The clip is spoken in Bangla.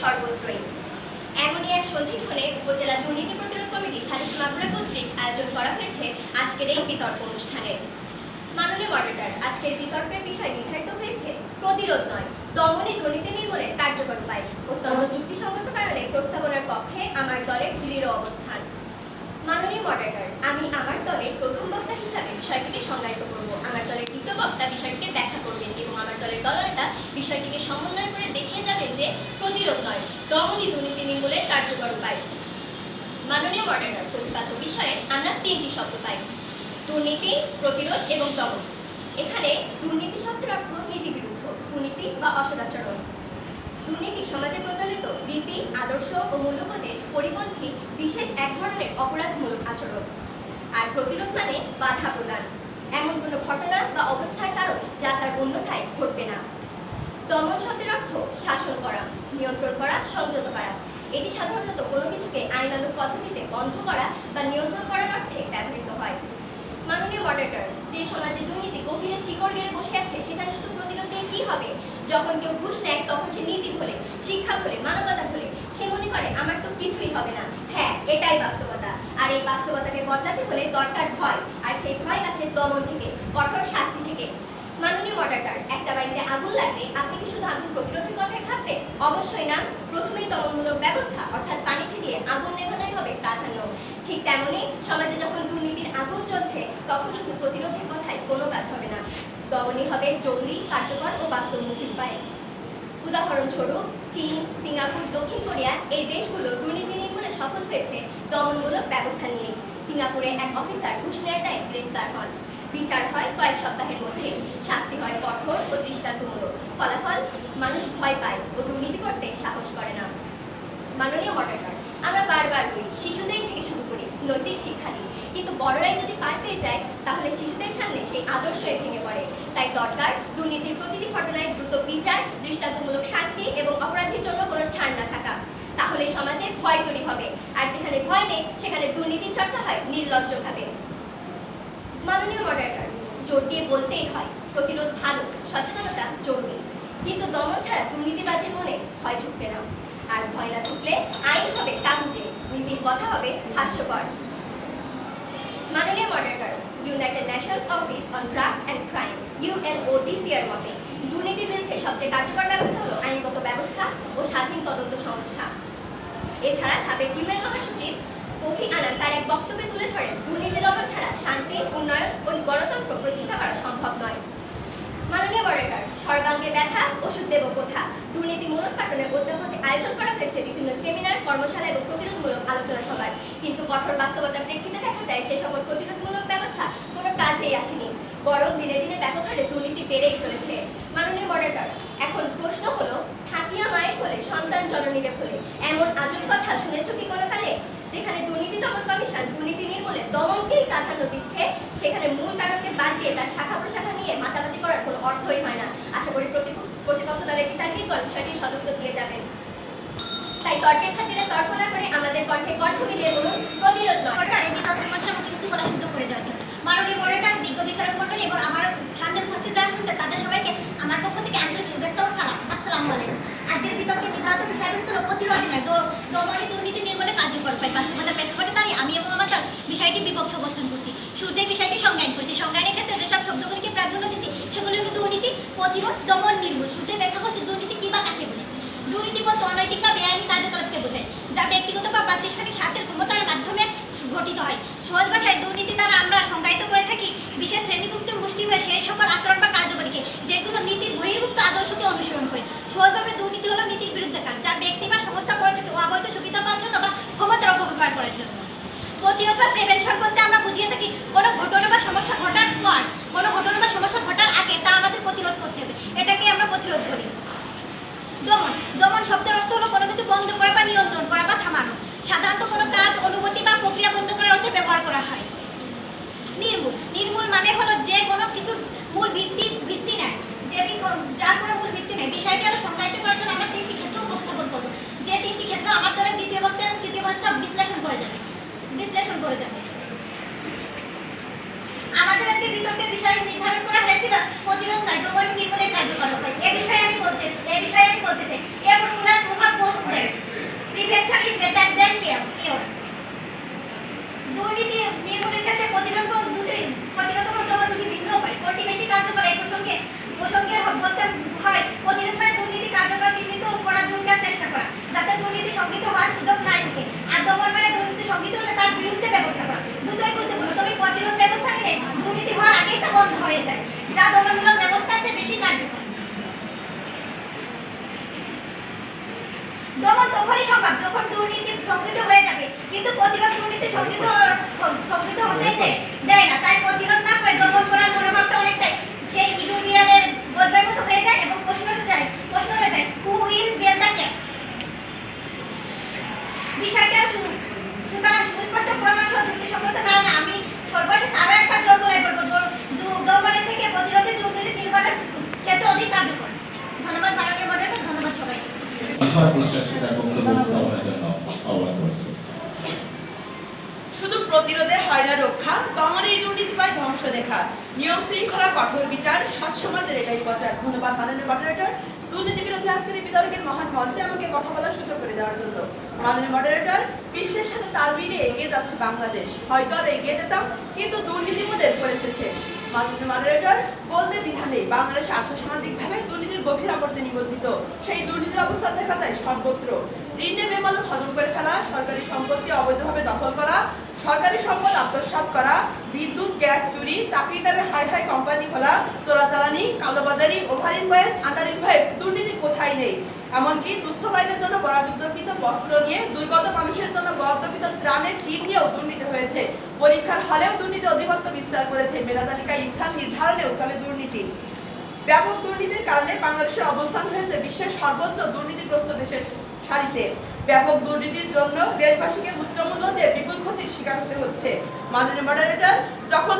সর্বত্রই এমনই এক সন্ধিক্ষণে উপজেলা দুর্নীতি প্রতিরোধ কমিটি সালিশ মাগুরা কর্তৃক আয়োজন করা হয়েছে আজকের এই বিতর্ক অনুষ্ঠানে। মাননীয় মডারেটর আজকের বিতর্কের বিষয় নির্ধারিত হয়েছে। প্রতিরোধ নয়, দমনে দুর্নীতি নির্মূলের কার্যকর উপায়। অত্যন্ত যুক্তিসঙ্গত কারণে প্রস্তাবনার পক্ষে আমার দলের দৃঢ় অবস্থান। মাননীয় মডারেটর আমি আমার দলের প্রথম বক্তা হিসাবে বিষয়টিকে সংজ্ঞায়িত করব। আমার দলের দ্বিতীয় বক্তা বিষয়টিকে ব্যাখ্যা করবেন এবং আমার দলের দলনেতা বিষয়টিকে সমন্বয় করে দেখিয়ে যাবেন যে প্রতিরোধ নয়। দমনী দুর্নীতি নির্মূলের কার্যকর উপায়। মাননীয় মডারেটর প্রতিপাদ্য বিষয়ে আমরা তিনটি শব্দ পাই। দুর্নীতি, প্রতিরোধ এবং দমন। এখানে দুর্নীতি শব্দের অর্থ নীতি বিরুদ্ধ দুর্নীতি বা অসদাচরণ। দুর্নীতি সমাজে প্রচলিত রীতি আদর্শ ও মূল্যবোধের পরিপন্থী বিশেষ এক ধরনের অপরাধমূলক আচরণ। আর প্রতিরোধ মানে বাধা প্রদান। এমন কোনো ঘটনা বা অবস্থার কারণ যা তার অন্যথায় ঘটবে না। দমন শব্দের অর্থ শাসন করা, নিয়ন্ত্রণ করা, সংযত করা। এটি সাধারণত কোনো কিছুকে আইনানুগ পদ্ধতিতে বন্ধ করা বা নিয়ন্ত্রণ করার অর্থে ব্যবহৃত হয়। মাননীয় মডারেটর, যে সমাজে দুর্নীতি গভীরে শিকড় গেড়ে বসে আছে, সেখানে শুধু প্রতিরোধ দিয়ে কি হবে? যখন কেউ ঘুষ নেয়, তখন সে নীতি ভুলে, শিক্ষা ভুলে, মানবতা ভুলে। সে মনে করে, আমার তো কিছুই হবে না। হ্যাঁ এটাই বাস্তবতা। আর এই বাস্তবতাকে বদলাতে হলে দরকার ভয়। আর সেই ভয় আসে দমন থেকে, কঠোর শাস্তি থেকে। মাননীয় মডারেটর একটা বাড়িতে আগুন লাগলে আপনি কি শুধু আগুন প্রতিরোধের কথাই ভাববেন? অবশ্যই না। প্রথমেই দমনমূলক ব্যবস্থা, অর্থাৎ পানি ছিটিয়ে আগুন নেভানোই হবে প্রাধান্য। ঠিক তেমনই সমাজে যখন দুর্নীতির আগুন চলছে, তখন শুধু প্রতিরোধের কথায় কোনো কাজ হবে না। দমনই হবে জরুরি, কার্যকর ও বাস্তবমুখী উপায়। উদাহরণস্বরূপ, চীন, সিঙ্গাপুর, দক্ষিণ কোরিয়া এই দেশগুলো দুর্নীতি নির্মূলে সফল হয়েছে দমনমূলক ব্যবস্থা নিয়ে। সিঙ্গাপুরে এক অফিসার ঘুষ নেওয়ার দায়ে গ্রেফতার হন। বিচার হয় কয়েক সপ্তাহের মধ্যে। শাস্তি হয় কঠোর ও দৃষ্টান্তমূলক ফলাফল, মানুষ ভয় পায় ও দুর্নীতি করতে সাহস করে না। মাননীয় মডারেটর আমরা বারবার বলি, শিশুদের থেকে শুরু করি, নৈতিক শিক্ষা দিই। কিন্তু বড়রাই যদি পার পেয়ে যায়, তাহলে শিশুদের সামনে সেই আদর্শই ভেঙে পড়ে। তাই দরকার দুর্নীতির প্রতিটি ঘটনায় দ্রুত বিচার, দৃষ্টান্তমূলক শাস্তি এবং অপরাধীর জন্য কোনো ছাড় না থাকা। তাহলে সমাজে ভয় তৈরি হবে। আর যেখানে ভয় নেই, সেখানে দুর্নীতির চর্চা হয় নির্লজ্জভাবে। মাননীয় মডারেটর জোর দিয়ে বলতেই হয়, প্রতিরোধ ভালো, সচেতনতা জরুরি। কিন্তু দমন ছাড়া দুর্নীতিবাজের মনে ভয় ঢুকবে না। আর ভয় না ঢুকলে আইন হবে কাগুজে নীতির কথা হবে হাস্যকর। মাননীয় moderator United Nations Office on Drugs and Crime UNODC এর মতে, দুর্নীতির বিরুদ্ধে সবচেয়ে কার্যকর ব্যবস্থা হলো আইনগত ব্যবস্থা ও স্বাধীন তদন্ত সংস্থা। এছাড়া সাবেক ইউএন মহাসচিব কফি আনান তার এক বক্তব্যে তুলে ধরেন, দুর্নীতি দমন ছাড়া শান্তি উন্নয়ন ও গণতন্ত্র প্রতিষ্ঠা করা সম্ভব নয় মাননীয় মডারেটর সর্বাঙ্গে ব্যথা ওষুধ দেব কোথা দুর্নীতি মূলোৎপাটনের অধ্যাপকে আয়োজন করা হয়েছে বিভিন্ন সেমিনার কর্মশালা এবং প্রতিরোধমূলক আলোচনা সভায়। কিন্তু কঠোর বাস্তবতার প্রেক্ষিতে দেখা যায়, সে সকল প্রতিরোধমূলক ব্যবস্থা কোনো কাজেই আসেনি, বরং দিনে দিনে ব্যাপক হারে দুর্নীতি বেড়েই চলেছে। মাননীয় মডারেটর এখন প্রশ্ন হলো থাকিয়া মায়ের কোলে, সন্তান জননীরে ভুলে, এমন আজব কথা শুনেছ কি কোনো কালে যেখানে দুর্নীতি দমন কমিশন দুর্নীতি নির্মূলে দমনকেই প্রাধান্য দিচ্ছে, সেখানে মূল কারণকে বাদ দিয়ে তার শাখা প্রশাখা নিয়ে মাতামাতি করার কোনো অর্থই হয় না। আশা করি প্রতিপ- প্রতিপক্ষ দলের বিতার্কিকগণ বিষয়টি সদুত্তর দিয়ে যাবেন। তাই তর্কের খাতিরে তর্ক না করে আমাদের কণ্ঠে কণ্ঠ মিলিয়ে বলুন প্রতিরোধ নয়। সরকার এই বিতর্কের মধ্যে আমাকে কিছু বলার সুযোগ করে জন্য। মাননীয় মডারেটর বিজ্ঞ বিচারক মন্ডলী এবং আমার সামনে উপস্থিত যারা শুনছে তাদের সবাইকে আমার পক্ষ থেকে আন্তরিক শুভেচ্ছা ও সালাম। আসসালামু আলাইকুম। আজকের বিতর্কে নির্ধারিত বিষয়বস্তু প্রতিরোধ নয় দমনী দুর্নীতি নির্মূলে কার্যকর উপায় বাস্তবতার প্রেক্ষাপটে দাঁড়িয়ে আমি এবং আমার দল বিষয়টির বিপক্ষে অবস্থান করছি। শুরুতে বিষয়টি সংজ্ঞায়ন করছি। সংজ্ঞায়নের ক্ষেত্রে যেসব শব্দগুলিকে প্রাধান্য দিচ্ছি সেগুলি হলো দুর্নীতি প্রতিরোধ দমন নির্মূল। শুরুতে ব্যাখ্যা করছি দুর্নীতি কি বা কাকে বলে দুর্নীতি বলতে অনৈতিক বা বেআইনি কার্যকলাপকে বোঝায় যা ব্যক্তিগত বা প্রাতিষ্ঠানিক স্বার্থের ক্ষমতার মাধ্যমে ঘটিত হয়। সহজ ভাষায় দুর্নীতি দ্বারা আমরা সংজ্ঞায়িত করে থাকি, বিশেষ শ্রেণীভুক্ত গোষ্ঠী হয়ে সেই সকল আচরণ বা কার্যকরীকে, যেগুলো নীতির বহির্ভুক্ত আদর্শকে অনুসরণ করে। সহজভাবে দুর্নীতি হলো নীতির বিরুদ্ধে কাজ, যা ব্যক্তি বা সংস্থা করে থাকে অবৈধ সুবিধা পাওয়ার জন্য বা ক্ষমতার অপব্যবহার করার জন্য। প্রতিরোধ বা প্রিভেনশন বলতে আমরা বুঝিয়ে থাকি, কোনো ঘটনা বা সমস্যা ঘটার পর, কোনো ঘটনা বা সমস্যা ঘটার আগে তা আমাদের প্রতিরোধ করতে হবে এটাকে আমরা প্রতিরোধ করি দমন দমন শব্দের অর্থ হলো কোনো কিছু বন্ধ করা বা নিয়ন্ত্রণ করা বা থামানো সাধারণত কোনো কাজ, অনুভূতি বা প্রক্রিয়া বন্ধ করার অর্থে ব্যবহার করা হয়। নির্মূল নির্মূল মানে হলো যে কোনো কিছুর মূল ভিত্তি ভিত্তি নেয়। যেটি যার কোনো মূল ভিত্তি নেই। বিষয়টি আরও সংজ্ঞায়িত করার জন্য আমরা তিনটি ক্ষেত্র উপস্থাপন করব। যে তিনটি ক্ষেত্র আমার দ্বারা দ্বিতীয় বক্তা এবং তৃতীয় বক্তা বিশ্লেষণ করে যাবে। বিশ্লেষণ করে যাবে। আমাদের আজকে বিতর্কের বিষয় নির্ধারণ করা হয়েছিল। প্রতিরোধ নয় দমন নির্মূলের কার্যকর উপায় এ বিষয়ে আমি বলতে এ বিষয়ে আমি বলতে চাই। এরপর ওনার প্রভাব prevention is better than cure দুর্নীতি, নির্মূলের ক্ষেত্রে প্রতিরোধ দুটি প্রতিরোধ করতে হবে দুটি ভিন্ন উপায় কোনটি বেশি কার্যকর এই প্রসঙ্গে প্রসঙ্গে বলতে হয়, প্রতিরোধ মানে দুর্নীতি কার্যকর চিহ্নিত করার দুর্নীতির চেষ্টা করা, যাতে দুর্নীতি সংগীত হওয়ার সুযোগ নাই থাকে। আর দমন মানে দুর্নীতি সংগীত হলে তার বিরুদ্ধে ব্যবস্থা করা। দুটোই গুরুত্বপূর্ণ, তবে প্রতিরোধ ব্যবস্থা নিলে দুর্নীতি হওয়ার আগেই তা বন্ধ হয়ে যায়। যা দমন পোস্ট কিন্তু প্রতিরোধ দুর্নীতি সংযুক্ত সংযুক্ত হতেই দেয় না। তাই প্রতিরোধ না করে দমন করার মনোভাবটা অনেকটাই সেই ইঁদুর বিড়ালের গল্পের মতো হয়ে যায় এবং প্রশ্নটা যায় প্রশ্ন হয়ে যায় who will bell the cat বিষয়টা সু- সুতরাং সুস্পষ্ট প্রমাণ সহ যুক্তিসঙ্গত কারণে আমি সর্বশেষ আরও একটা জোর বলব। দর- দমনের থেকে প্রতিরোধে দুর্নীতি নির্মাণের ক্ষেত্রে অধিক কার্যকর। ধন্যবাদ মাননীয় মডারেটর ধন্যবাদ সবাইকে। আহ্বান করছি। শুধু প্রতিরোধে হয় রক্ষা, দমনে এই দুর্নীতি পায় ধ্বংস দেখা নিয়ম শৃঙ্খলা, কঠোর বিচার, সৎ এটাই প্রচার। ধন্যবাদ মাননীয় মডারেটর দুর্নীতি বিরোধী আজকের এই বিতর্কের মহান মঞ্চে আমাকে কথা বলার সুযোগ করে দেওয়ার জন্য। মাননীয় মডারেটর বিশ্বের সাথে তাল মিলিয়ে এগিয়ে যাচ্ছে বাংলাদেশ। হয়তো আর এগিয়ে যেতাম, কিন্তু দুর্নীতি মোদের করেছে শেষ মাননীয় মডারেটর বলতে দ্বিধা নেই। বাংলাদেশ আর্থসামাজিকভাবে দুর্নীতির গভীর আবর্তে নিবন্ধিত। সেই দুর্নীতির অবস্থা দেখা যায় সর্বত্র। ঋণে বেমালুম হজম করে ফেলা, সরকারি সম্পত্তি অবৈধভাবে দখল করা, সরকারি সম্পদ আত্মসাৎ করা, বিদ্যুৎ, গ্যাস, চুরি, চাকরির নামে হাই হাই কোম্পানি খোলা, চোরাচালানি, কালোবাজারি ওভার ইনভয়েস আন্ডার ইনভয়েস দুর্নীতি কোথায় নেই? এমনকি দুস্থ বাহিনীর জন্য বরাদ্দকৃত বস্ত্র নিয়ে দুর্গত মানুষের জন্য বরাদ্দকৃত ত্রাণের কিট নিয়েও দুর্নীতি হয়েছে। পরীক্ষার হলেও দুর্নীতি অধিপত্য বিস্তার করেছে। মেধা তালিকায় স্থান নির্ধারণেও চলে দুর্নীতি। ব্যাপক দুর্নীতির কারণে বাংলাদেশের অবস্থান হয়েছে বিশ্বের সর্বোচ্চ দুর্নীতিগ্রস্ত দেশের সারিতে। ব্যাপক দুর্নীতির জন্য দেশবাসীকে উচ্চ মূল্য দিয়ে বিপুল ক্ষতির শিকার হতে হচ্ছে। মাননীয় মডারেটর যখন